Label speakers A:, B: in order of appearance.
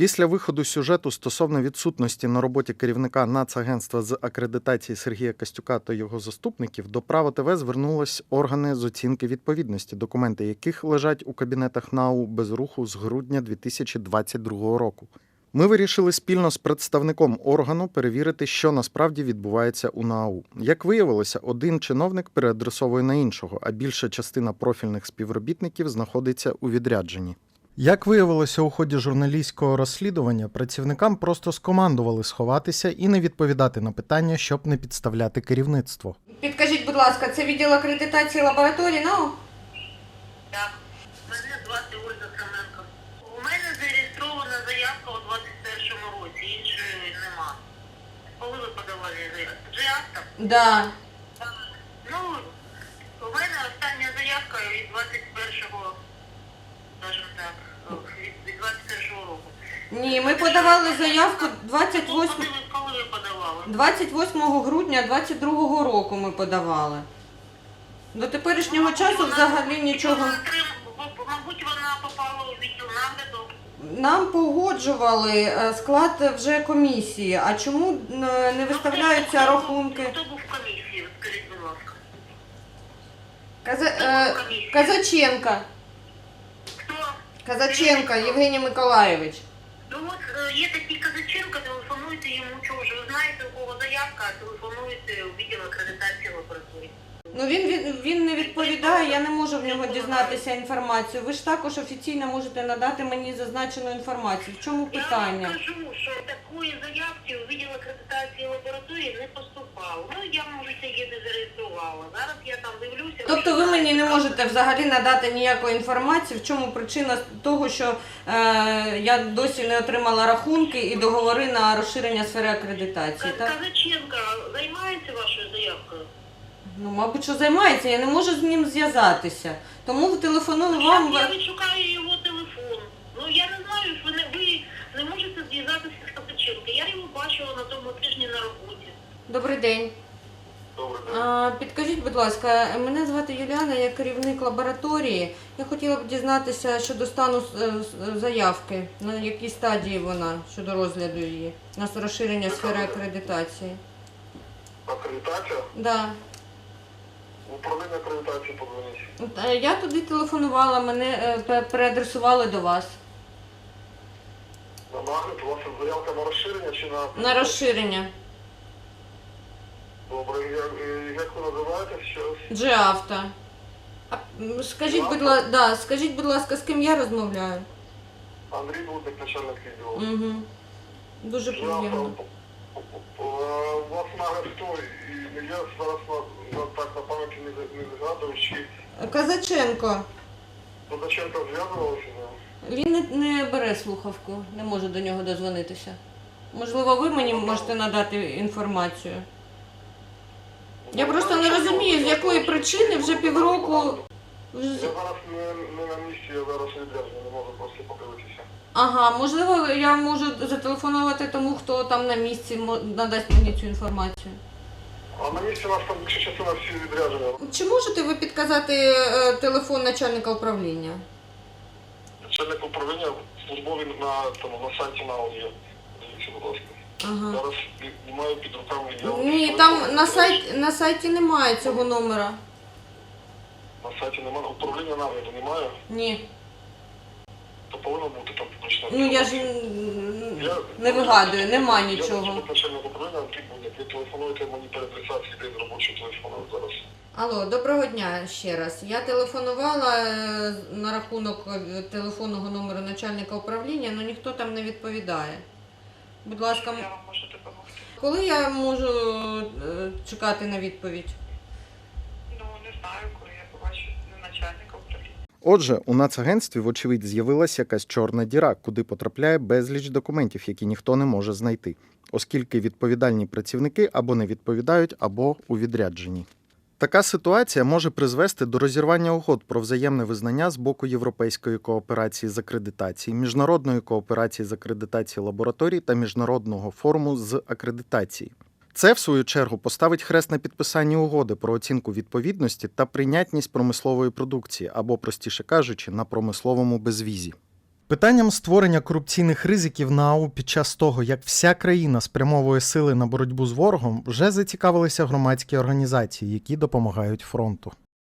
A: Після виходу сюжету стосовно відсутності на роботі керівника Нацагентства з акредитації Сергія Костюка та його заступників до Право ТВ звернулись органи з оцінки відповідності, документи яких лежать у кабінетах НАУ без руху з грудня 2022 року. Ми вирішили спільно з представником органу перевірити, що насправді відбувається у НАУ. Як виявилося, один чиновник переадресовує на іншого, а більша частина профільних співробітників знаходиться у відрядженні. Як виявилося у ході журналістського розслідування, працівникам просто скомандували сховатися і не відповідати на питання, щоб не підставляти керівництво.
B: Підкажіть, будь ласка, це відділ акредитації лабораторії НАУ?
C: Так, мене звати Ольга Семенко. У мене зареєстрована заявка у 21-му році, іншої нема. Коли ви подавали заявку? Джиаста?
B: Да.
C: Ну, у мене остання заявка від 21-го, скажімо так, від, від 21-го року.
B: Ні, ми подавали заявку 28,
C: коли ви подавали?
B: 28 грудня 22 року ми подавали. До теперішнього часу взагалі нічого.
C: Мабуть, вона попала у відділ нагляду.
B: Нам погоджували е, склад вже комісії. А чому е, не виставляються
C: Хто- хто-
B: рахунки?
C: Хто був в комісії, скажіть, будь ласка.
B: Каза... е, Казаченка.
C: Хто?
B: Казаченка Євгеній Миколаєвич.
C: Ну от е, є такі Казаченко, телефонуйте йому чого ж. Ви знаєте, у кого заявка, телефонуйте у відділ акредитації.
B: Ну він, він, він не відповідає, я не можу в нього дізнатися інформацію. Ви ж також офіційно можете надати мені зазначену інформацію. В чому
C: Я
B: питання?
C: вам кажу, що такої заявки у відділ акредитації лабораторії не поступало. Ну я може це є не зареєструвала. Зараз я там дивлюся.
B: Тобто ви мені не можете взагалі надати ніякої інформації, в чому причина того, що е, я досі не отримала рахунки і договори на розширення сфери акредитації. Так?
C: Казаченко займається вашою заявкою?
B: Ну, мабуть, що займається, я не можу з ним зв'язатися. Тому телефоную вам.
C: Я відшукаю його телефон. Ну я не знаю, ви не ви не можете зв'язатися з Казаченко. Я його бачила на тому тижні на роботі.
B: Добрий день.
C: Добре,
B: А, підкажіть, будь ласка, мене звати Юліана, я керівник лабораторії. Я хотіла б дізнатися щодо стану е, заявки, на якій стадії вона щодо розгляду її, на розширення сфери акредитації.
D: Акредитація?
B: Да.
D: Управління акредитації подзвоніть.
B: Е, Я туди телефонувала, мене е, переадресували до вас
D: На нагляд, у вас заявка на розширення чи на...
B: на розширення.
D: Добре, як, як ви називаєтесь ще раз?
B: Джеавто. А, м, скажіть, будь ласка, да, скажіть, будь ласка, з ким я розмовляю?
D: Андрій Дудник, начальник відділу.
B: Угу. Дуже приємно.
D: е, У вас нагляд хто? І я зараз на, не, не згадую, чи
B: Казаченко.
D: Козаченко зв'язувалося з?
B: Він не, не бере слухавку, не може до нього дозвонитися. Можливо, ви мені можете надати інформацію. Я
D: Ну,
B: просто не розумію, з якої причини вже півроку.
D: Я зараз не, не на місці, я зараз відряджений, не можу просто подивитися.
B: Ага, можливо, я можу зателефонувати тому, хто там на місці мо- надасть мені цю інформацію.
D: А на місці у нас там більша частина всі відряджені.
B: Чи можете ви підказати е, телефон начальника управління?
D: Начальник управління службовий на, тому, на сайті НАУ є. Дивіться, будь ласка.
B: Ага.
D: Зараз не маю під руками. Я
B: Ні, там на сайті на сайті немає цього номера.
D: На сайті немає. Управління нагляду немає,
B: Ні.
D: то повинно бути там публічна.
B: Ну я ж м,
D: Я-
B: не вигадую, нема
D: Я
B: нічого.
D: заступник Будник. Ви телефонуєте мені реєстрацією день робочого телефону зараз.
B: Алло, доброго дня ще раз. Я телефонувала е, на рахунок е, телефонного номеру начальника управління, але ніхто там не відповідає. Будь ласка, м-
C: Я вам можу допомогти.
B: коли я можу е, чекати на відповідь?
C: Ну не знаю, коли я побачу начальника управління.
A: Отже, у Нацагентстві, вочевидь, з'явилася якась чорна діра, куди потрапляє безліч документів, які ніхто не може знайти, оскільки відповідальні працівники або не відповідають, або у відрядженні. Така ситуація може призвести до розірвання угод про взаємне визнання з боку європейської кооперації з акредитації, міжнародної кооперації з акредитації лабораторій та міжнародного форуму з акредитації. Це, в свою чергу, поставить хрест на підписанні угоди про оцінку відповідності та прийнятність промислової продукції, або, простіше кажучи, на промисловому безвізі. Питанням створення корупційних ризиків на АУ під час того, як вся країна спрямовує сили на боротьбу з ворогом, вже зацікавилися громадські організації, які допомагають фронту.